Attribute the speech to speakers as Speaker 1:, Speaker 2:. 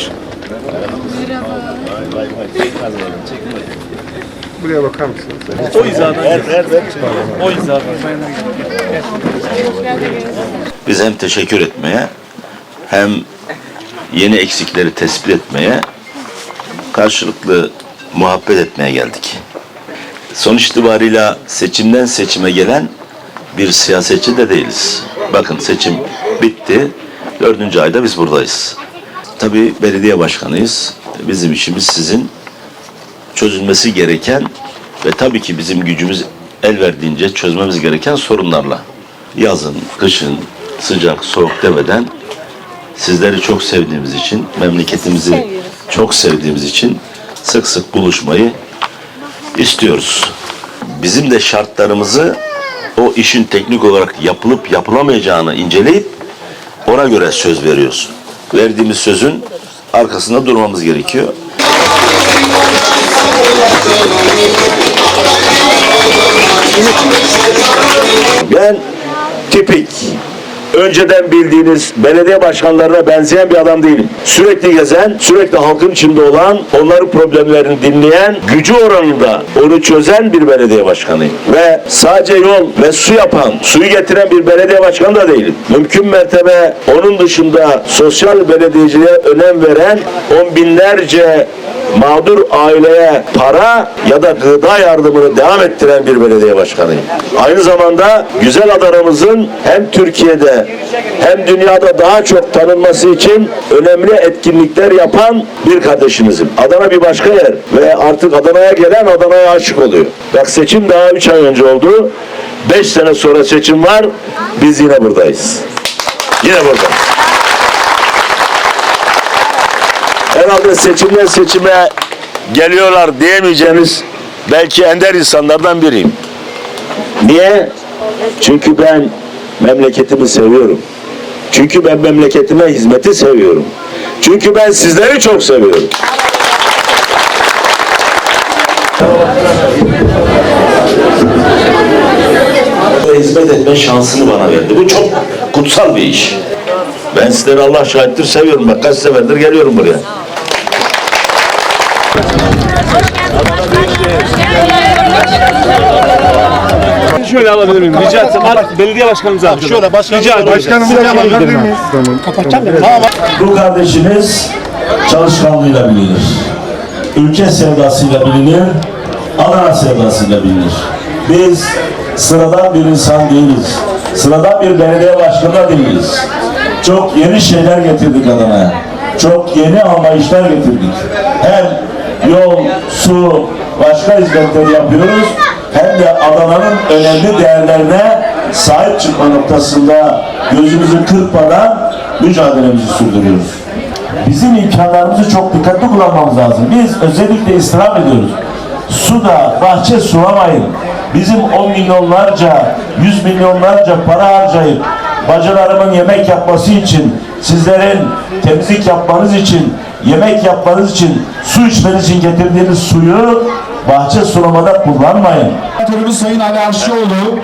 Speaker 1: Yavaş. Buraya bakar mısınız?
Speaker 2: O hizadan. O hizadan.
Speaker 3: Biz hem teşekkür etmeye hem yeni eksikleri tespit etmeye karşılıklı muhabbet etmeye geldik. Sonuç itibarıyla seçimden seçime gelen bir siyasetçi de değiliz. Bakın seçim bitti. Dördüncü ayda biz buradayız. Tabii belediye başkanıyız. Bizim işimiz sizin çözülmesi gereken ve tabii ki bizim gücümüz el verdiğince çözmemiz gereken sorunlarla yazın, kışın, sıcak, soğuk demeden sizleri çok sevdiğimiz için, memleketimizi çok sevdiğimiz için sık sık buluşmayı istiyoruz. Bizim de şartlarımızı o işin teknik olarak yapılıp yapılamayacağını inceleyip ona göre söz veriyoruz. Verdiğimiz sözün arkasında durmamız gerekiyor. Ben tipik önceden bildiğiniz belediye başkanlarına benzeyen bir adam değilim. Sürekli gezen, sürekli halkın içinde olan, onların problemlerini dinleyen, gücü oranında onu çözen bir belediye başkanıyım. Ve sadece yol ve su yapan, suyu getiren bir belediye başkanı da değilim. Mümkün mertebe onun dışında sosyal belediyeciliğe önem veren on binlerce mağdur aileye para ya da gıda yardımını devam ettiren bir belediye başkanıyım. Aynı zamanda güzel adalarımızın hem Türkiye'de hem dünyada daha çok tanınması için önemli etkinlikler yapan bir kardeşimizim. Adana bir başka yer ve artık Adana'ya gelen Adana'ya aşık oluyor. Bak seçim daha 3 ay önce oldu. 5 sene sonra seçim var. Biz yine buradayız. Yine buradayız. Herhalde seçimden seçime geliyorlar diyemeyeceğiniz belki ender insanlardan biriyim. Niye? Çünkü ben memleketimi seviyorum. Çünkü ben memleketime hizmeti seviyorum. Çünkü ben sizleri çok seviyorum. Hizmet etme şansını bana verdi. Bu çok kutsal bir iş. Ben sizleri Allah şahittir seviyorum. Bak kaç seferdir geliyorum buraya.
Speaker 2: Şöyle alabilir miyim? Rica etsem. Belediye başkanımıza. Şöyle başkanım. Rica ederim.
Speaker 1: Başkanımıza bakabilir miyiz? Tamam.
Speaker 4: Bu kardeşimiz çalışkanlığıyla bilinir. Ülke sevdasıyla bilinir. Adana sevdasıyla bilinir. Biz sıradan bir insan değiliz. Sıradan bir belediye başkanı değiliz. Çok yeni şeyler getirdik Adana'ya. Çok yeni anlayışlar getirdik. Hem yol, su, başka hizmetleri yapıyoruz. Hem de Adana'nın önemli değerlerine sahip çıkma noktasında gözümüzü kırpmadan mücadelemizi sürdürüyoruz. Bizim imkanlarımızı çok dikkatli kullanmamız lazım. Biz özellikle istirham ediyoruz. Suda bahçe sulamayın. Bizim 10 milyonlarca, 100 milyonlarca para harcayıp bacılarımın yemek yapması için, sizlerin temizlik yapmanız için, yemek yapmanız için, su içmeniz için getirdiğiniz suyu bahçe sulamada kullanmayın.
Speaker 5: Sayın Ali Arşioğlu